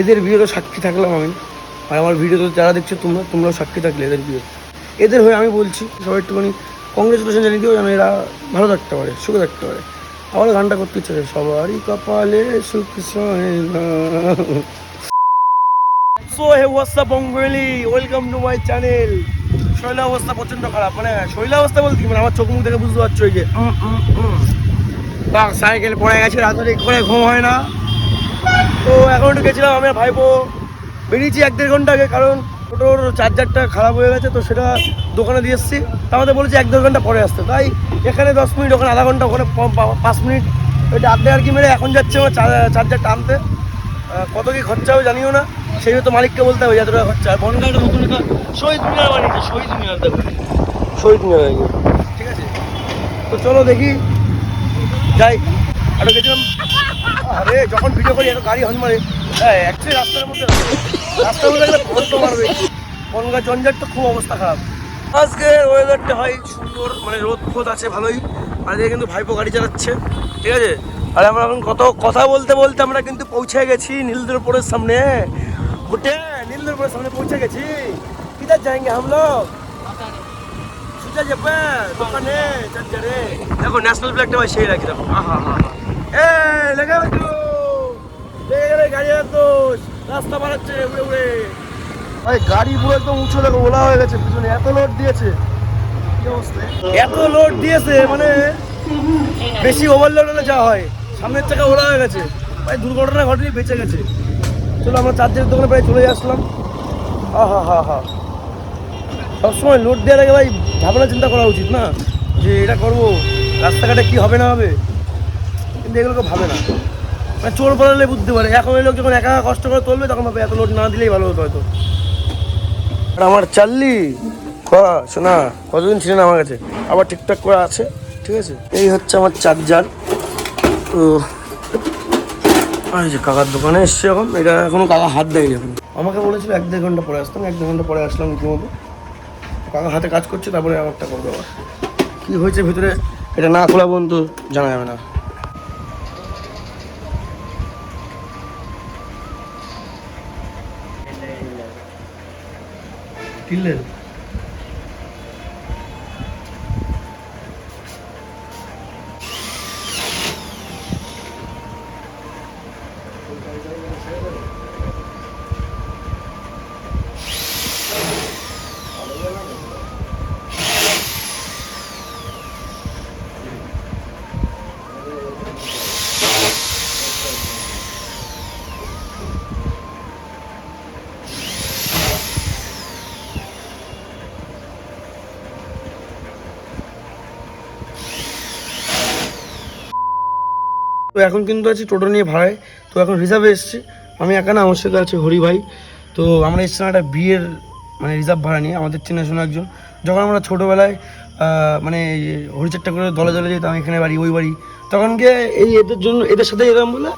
এদের ভিডিওতে সাক্ষী থাকলাম আমি। আর আমার ভিডিওতে যারা দেখছ তোমরা তোমরাও সাক্ষী থাকলে এদের ভিডিও এদের হয়ে আমি বলছি সবাই একটুখানি কংগ্রেচুলেশন জানিয়ে দিও যেন এরা ভালো থাকতে পারে সুখে থাকতে পারে। আবার গানটা করতে ইচ্ছে করে, সবারই কপালে সুখ সো হে হোয়াটসঅ্যাপ বঙ্গলি ওয়েলকাম টু মাই চ্যানেল শৈলা অবস্থা প্রচণ্ড খারাপ মানে শৈলা অবস্থা বলতে মানে আমার চোখ মুখ দেখে বুঝতে পারছ এই যে। সাইকেল পড়ে গেছে রাত্রে করে ঘুম হয় না। তো এখন একটু গেছিলাম আমি ভাইপো বেরিয়েছি এক দেড় ঘণ্টা আগে কারণ টোটোর চার্জারটা খারাপ হয়ে গেছে তো সেটা দোকানে দিয়ে এসেছি। তা আমাদের বলেছি এক দেড় ঘণ্টা পরে আসতে। তাই এখানে দশ মিনিট ওখানে আধা ঘণ্টা ওখানে পাঁচ মিনিট। ওইটা আড্ডে আর কি মেরে এখন যাচ্ছে আমার চার্জারটা আনতে। কত কি খরচা হবে জানিও না। সেই তো মালিককে বলতে হবে যত টাকা খরচা আর বনগাঁটা নতুন একটা শহীদ মিনার বানিয়েছে শহীদ মিনার দেখো। শহীদ মিনার ঠিক আছে? তো চলো দেখি। যাই। আরও গেছিলাম। আরে, যখন ভিডিও করি, একটা গাড়ি হন মারে। একটি রাস্তার মধ্যে রাস্তার মধ্যে একটা ভদ্র মারবে। বনগা জঞ্জাট তো খুব অবস্থা খারাপ। আজকে ওয়েদারটা হয় সুন্দর মানে রোদ ফোদ আছে ভালোই। আর এদিকে কিন্তু ভাইপো গাড়ি চালাচ্ছে, ঠিক আছে? আর আমরা এখন কত কথা বলতে বলতে আমরা কিন্তু পৌঁছে গেছি নীলদুরপুরের সামনে। বুটে নীলদুরপুরের সামনে পৌঁছে গেছি। কিধার যায়গে হাম লোক? সোজা যাবে দোকানে দেখো ন্যাশনাল ফ্ল্যাগটা ভাই সেই রাখি, দেখো। আহা হা হা এ একটু গেলে গাড়ি রাস্তা বাড়াচ্ছে উড়ে উড়ে। ভাই গাড়ি পুরো একদম উঁচু দেখো ওলা হয়ে গেছে পিছনে এত লোড দিয়েছে। এত লোড দিয়েছে মানে বেশি ওভারলোড হলে যা হয়। সামনের চাকা ওলা হয়ে গেছে। ভাই দুর্ঘটনা ঘটেনি বেঁচে গেছে। চলো আমরা চার্জারের দোকানে প্রায় চলে আসলাম। আহা হা হা। সবসময় লোড দেওয়ার আগে ভাই ভাবনা চিন্তা করা উচিত না যে এটা করব রাস্তাঘাটে কি হবে না হবে। কিন্তু এগুলোকে ভাবে না। মানে চোর পালালে বুঝতে পারে এখন এই লোক যখন একা কষ্ট করে তুলবে তখন ভাবে এত লোড না দিলেই ভালো হতো হয়তো। আর আমার চাললি শোনা, কতদিন ছিলেন আমার কাছে? আবার ঠিকঠাক করা আছে, ঠিক আছে? এই হচ্ছে আমার চার্জার তো যে কাকার দোকানে এসছে এখন। এটা এখনও কাকা হাত দেয়নি এখন। আমাকে বলেছিল এক দেড় ঘণ্টা পরে আসতাম, এক দেড় ঘণ্টা পরে আসলাম রীতিমতো কাকা হাতে কাজ করছে, তারপরে আমারটা করবে আবার। কী হয়েছে ভিতরে? এটা না খোলা পর্যন্ত জানা যাবে না। Killer. এখন কিন্তু আছি টোটো নিয়ে ভাড়ায়। তো এখন রিজার্ভে এসেছি। আমি একা না, আমার সাথে আছে হরি ভাই। তো আমরা এসেছিলাম একটা বিয়ের মানে রিজার্ভ ভাড়া নিয়ে, আমাদের চেনাশোনা একজন। যখন আমরা ছোটোবেলায় মানে হরিচারটা করে দলে দলে যেতাম, এখানে বাড়ি, ওই বাড়ি, তখন গিয়ে এই এদের জন্য, এদের সাথে এরকম বলে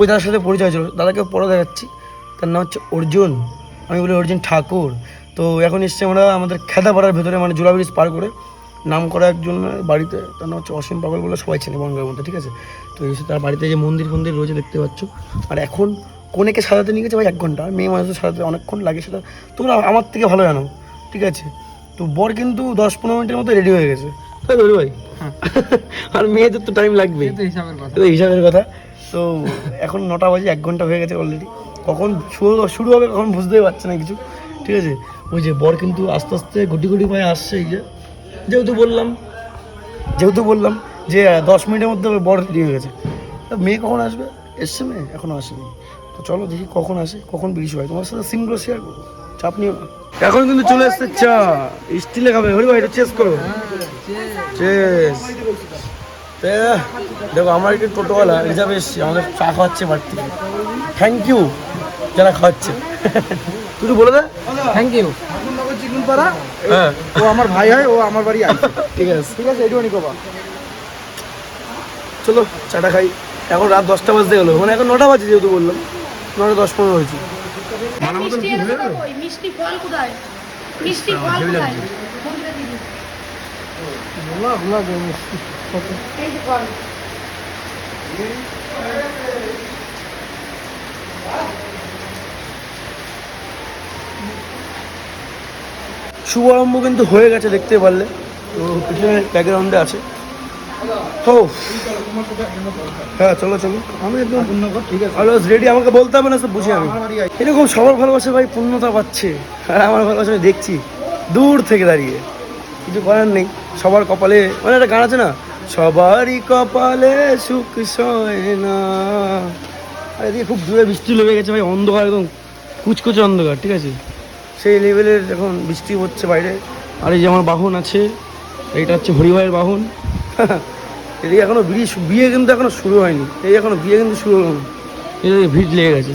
ওই দাদার সাথে পরিচয় ছিল দাদাকে পরে দেখাচ্ছি। তার নাম হচ্ছে অর্জুন। আমি বলি অর্জুন ঠাকুর। তো এখন এসছি আমরা আমাদের খেদাপাড়ার ভেতরে মানে জোড়া ব্রিজ পার করে। নাম করা একজন বাড়িতে তার নাম হচ্ছে অসীম পাগল বলে সবাই চেনে বনগাঁর মধ্যে ঠিক আছে? তো এসে তার বাড়িতে যে মন্দির ফন্দির রয়েছে দেখতে পাচ্ছ। আর এখন কনেকে সাজাতে নিয়ে গেছে ভাই এক ঘণ্টা মেয়ে মানুষের সাজাতে অনেকক্ষণ লাগে সেটা। তোমরা আমার থেকে ভালো জানো ঠিক আছে? তো বর কিন্তু দশ পনেরো মিনিটের মতো রেডি হয়ে গেছে। তাই বলি ভাই। আর মেয়েদের তো টাইম লাগবে হিসাবের কথা। তো হিসাবের কথা। তো এখন নটা বাজে এক ঘণ্টা হয়ে গেছে অলরেডি কখন শুরু শুরু হবে কখন বুঝতেই পারছে না কিছু ঠিক আছে? ওই যে বর কিন্তু আস্তে আস্তে গুটি গুটি পায়ে আসছে এই যে। যেহেতু বললাম যেহেতু বললাম যে দশ মিনিটের মধ্যে বড় রেডি হয়ে গেছে। তা মেয়ে কখন আসবে? এসছে মেয়ে? এখনও আসেনি। তো চলো দেখি কখন আসে কখন বেরিয়ে হয়। তোমার সাথে সিমগুলো শেয়ার করব। চাপ নিও এখন কিন্তু চলে এসছে চা। স্টিলে খাবে। হরি ভাই এটা চেস করো। চেস দেখো আমার একটু টোটোওয়ালা রিজার্ভ এসছি। আমাদের চা খাওয়াচ্ছে বাড়ি থেকে। থ্যাংক ইউ যারা খাওয়াচ্ছে। তুই বলে দে। থ্যাংক ইউ চিকুনপাড়া হ্যাঁ। ও আমার ভাই হয় ও আমার বাড়ি আসে ঠিক আছে? ঠিক আছে এটুকুনি কবা। চলো চাটা খাই। এখন রাত দশটা বাজতে গেলো। মানে এখন নটা বাজে যেহেতু বললাম। নটা দশ পনেরো হয়েছে। মিষ্টি ফল কোথায়? মিষ্টি ফল কোথায়। ভোলা ভোলা এই যে শুভারম্ভ কিন্তু হয়ে গেছে দেখতে পারলে। তো পিছনে ব্যাকগ্রাউন্ডে আছে। ও হ্যাঁ চলো চলো। আমি একদম পূর্ণকর ঠিক আছে। অলওয়েজ রেডি আমাকে বলতে হবে না সব বুঝি আমি। এরকম সবার ভালোবাসা ভাই পূর্ণতা পাচ্ছে। আর আমার ভালোবাসা আমি দেখছি। দূর থেকে দাঁড়িয়ে। কিছু করার নেই। সবার কপালে মানে একটা গান আছে না? সবারই কপালে সুখ সয় না। আর এদিকে খুব দূরে বৃষ্টি লেগে গেছে ভাই অন্ধকার একদম। কুচকুচে অন্ধকার ঠিক আছে? সেই লেভেলের এখন বৃষ্টি হচ্ছে বাইরে। আর এই যে আমার বাহন আছে এইটা হচ্ছে হরিভাইয়ের বাহন। এদিকে এখনও বিয়ে বিয়ে কিন্তু এখনও শুরু হয়নি। এই এখনও বিয়ে কিন্তু শুরু হলো না। ভিড় লেগে গেছে।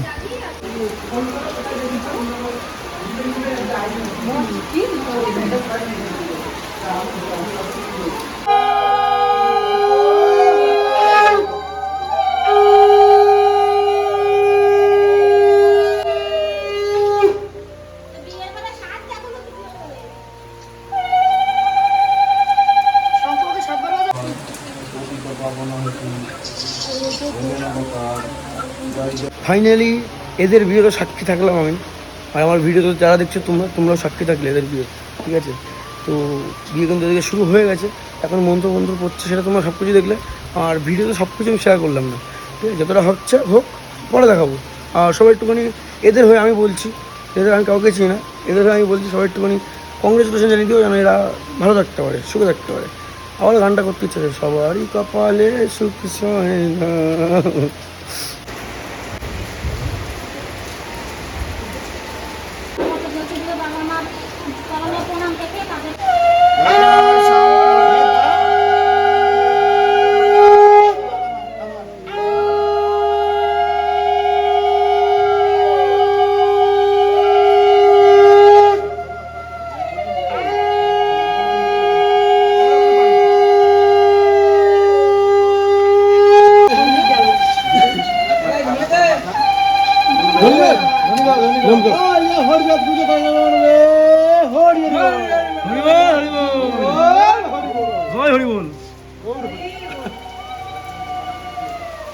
ফাইনালি এদের বিয়েরও সাক্ষী থাকলাম আমি। আর আমার ভিডিও তো যারা দেখছ, তোমরা তোমরাও সাক্ষী থাকলে এদের বিয়ে ঠিক আছে? তো বিয়ে কিন্তু এদিকে শুরু হয়ে গেছে। এখন মন্ত্র মন্ত্র পড়ছে সেটা তোমরা সব কিছু দেখলে। আর ভিডিওতে সব কিছু আমি শেয়ার করলাম না, ঠিক আছে? যতটা হচ্ছে হোক, পরে দেখাবো। আর সবাই একটুখানি, এদের হয়ে আমি বলছি, এদের আমি কাউকে চিনি না। এদের হয়ে আমি বলছি, সবাই একটুখানি কংগ্রেচুলেশন জানিয়ে দিও যেন এরা ভালো থাকতে পারে, সুখে থাকতে পারে। আবার গানটা করতে ইচ্ছে সবারই কপালে সুখ সয় না বাবা মার চরণে প্রণাম থেকে তাদের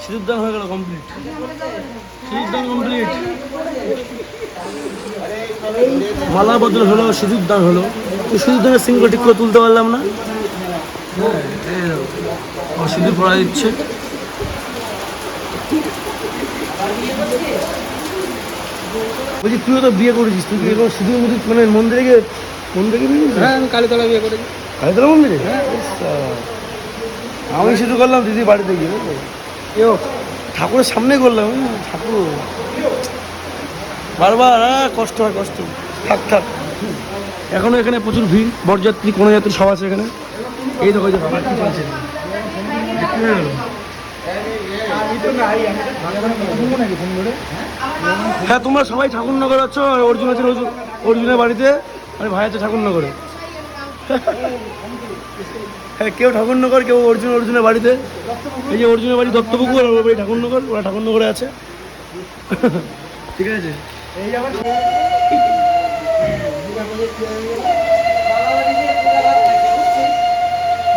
সিঁদুরদান হয়ে গেল কমপ্লিট সিঁদুরদান কমপ্লিট মালা বদল হলো সিঁদুরদান হলো। তো সিঁদুরদানের সিঙ্গল ঠিক করে তুলতে পারলাম না? সিঁদুর পড়া দিচ্ছে বলছি তুইও তো বিয়ে করেছিস তুই কি এখন সিঁদুর মুদুর মানে মন্দিরে গিয়ে মন্দিরে গিয়ে বিয়ে হ্যাঁ আমি কালীতলা বিয়ে করেছি। কালীতলা মন্দিরে? হ্যাঁ। আমি শুধু করলাম দিদি বাড়িতে গিয়ে কেউ ঠাকুরের সামনে করলাম ঠাকুর। বারবার কষ্ট হয়, কষ্ট। থাক থাক। এখনও এখানে প্রচুর ভিড়, বরযাত্রী কোনো যাত্রী সব আছে এখানে। এই এই যে? হ্যাঁ তোমরা সবাই ঠাকুরনগর আছো, অর্জুন আছে অর্জুনের বাড়িতে। আর ভাই আছে ঠাকুরনগরে। হ্যাঁ কেউ ঠাকুরনগর কেউ অর্জুন অর্জুনের বাড়িতে। এই যে অর্জুনের বাড়ি দত্তপুকুর ওর বাড়ি ঠাকুরনগর ওরা ঠাকুরনগরে আছে। ঠিক আছে?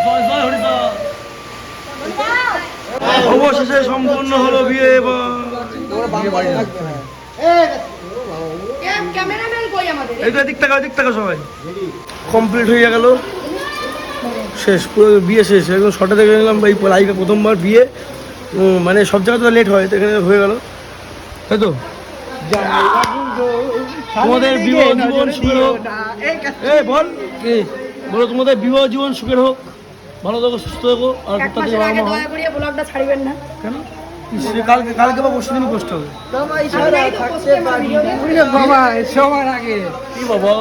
জয় অবশেষে সম্পূর্ণ হলো বিয়ে এইটা দিক টাকা দিক টাকা সবাই। কমপ্লিট হয়ে গেল। শেষ পুরো বিয়ে শেষ একদম শর্টে দেখে নিলাম এই লাইফে প্রথমবার বিয়ে মানে সব জায়গায় তো লেট হয় তো এখানে হয়ে গেল। তাই তো? তোমাদের বিবাহ জীবন সুখের হোক। এ বল কি? বলো তোমাদের বিবাহ জীবন সুখের হোক ভালো থাকো সুস্থ থাকো আর তাদের বাবা মা ব্লগটা ছাড়বেন না। কেন? কালকে কালকে বা পরশু দিনই পোস্ট হবে। বাবা সবার আগে। কি বাবা?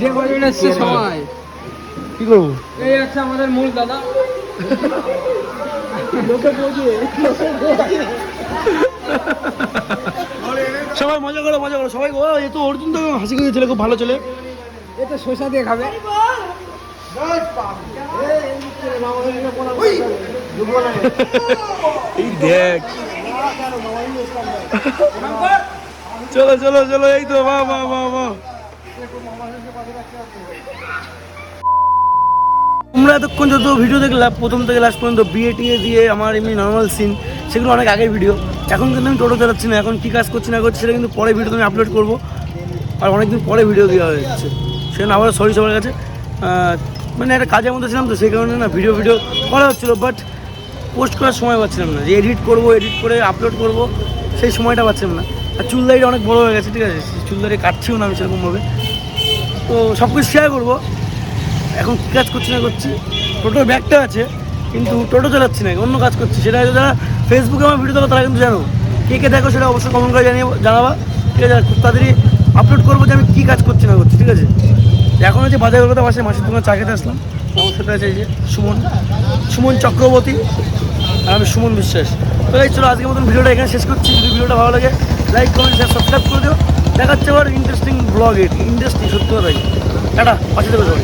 যে এসছে সবাই কি করব? এই আছে আমাদের মূল দাদা। সবাই মজা করো মজা করো। সবাই ও এ তো অর্জুন তো হাসি খুশি ছেলে খুব ভালো ছেলে। এটা শসা দিয়ে খাবে। এই দেখ। চলো চলো চলো এই তো বাহ বাহ বাহ বাহ। তোমরা এতক্ষণ যত ভিডিও দেখলাম প্রথম থেকে লাস্ট পর্যন্ত বিয়ে টিয়ে দিয়ে আমার এমনি নর্মাল সিন সেগুলো অনেক আগের ভিডিও এখন কিন্তু আমি টোটো চালাচ্ছি না, এখন কী কাজ করছি না করছি সেটা কিন্তু পরে ভিডিও আমি আপলোড করব। আর অনেকদিন পরে ভিডিও দেওয়া হচ্ছে সেজন্য আবার সরি সবার কাছে। মানে একটা কাজের মধ্যে ছিলাম তো, সেই কারণে না ভিডিও ভিডিও করা হচ্ছিল বাট পোস্ট করার সময় পাচ্ছিলাম না। যে এডিট করব এডিট করে আপলোড করব, সেই সময়টা পাচ্ছিলাম না। আর চুল দাড়িটা অনেক বড় হয়ে গেছে, ঠিক আছে? চুল দাড়ি কাটছিও না আমি সেরকমভাবে। তো সব কিছু শেয়ার করব। এখন কী কাজ করছি না করছি? টোটোর ব্যাগটা আছে, কিন্তু টোটো চালাচ্ছি না, অন্য কাজ করছি। সেটা হয়তো যারা ফেসবুকে আমার ভিডিও দেখো তারা কিন্তু জানো। কে কে দেখো সেটা অবশ্যই কমেন্ট করে জানিয়ে জানাবা। ঠিক আছে, খুব তাড়াতাড়ি আপলোড করব যে আমি কী কাজ করছি না করছি, ঠিক আছে? এখন হচ্ছে বাজার কলকাতা বাসে, মাসের দোকানে চা খেতে আসলাম। আমার সাথে আছে যে সুমন। সুমন চক্রবর্তী আর আমি সুমন বিশ্বাস। তো এই চলো, আজকের মতন ভিডিওটা এখানে শেষ করছি। যদি ভিডিওটা ভালো লাগে লাইক কমেন্ট শেয়ার সাবস্ক্রাইব করে দিও। দেখাচ্ছে আবার ইন্টারেস্টিং ব্লগ এটি ইন্টারেস্টিং সত্যি কথাই। টাটা, পাশে দেবে সবাই।